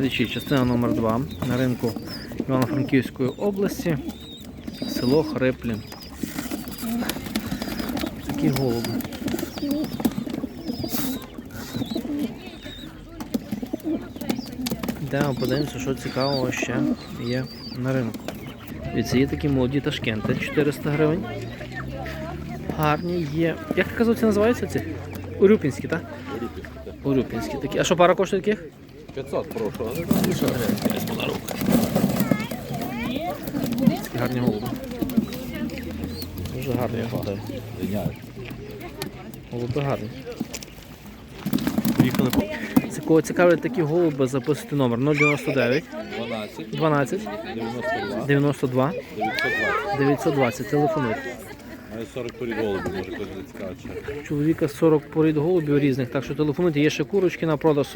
Глядачі, частина номер 2 на ринку Івано-Франківської області, село Хриплін. Такі голуби. Йдемо подивимося, що цікавого ще є на ринку. Дивіться, є такі молоді ташкенти 400 гривень. Гарні є. Як ти казав, це називаються ці? Урюпінські, так? Урюпінські такі. А що пара коштує таких? 500, прошу. Такі гарні голуби. Дуже гарні голуби. Голуби гарні. Поїхали. по- Це кого цікавлять такі голуби, записуйте номер 099 12, 12 92, 92 920. 920. Телефонуйте. Має 40 порід голубів, може кожен зацікавить. Чоловіка 40 порід голубів різних, так що телефонуйте, є ще курочки на продаж.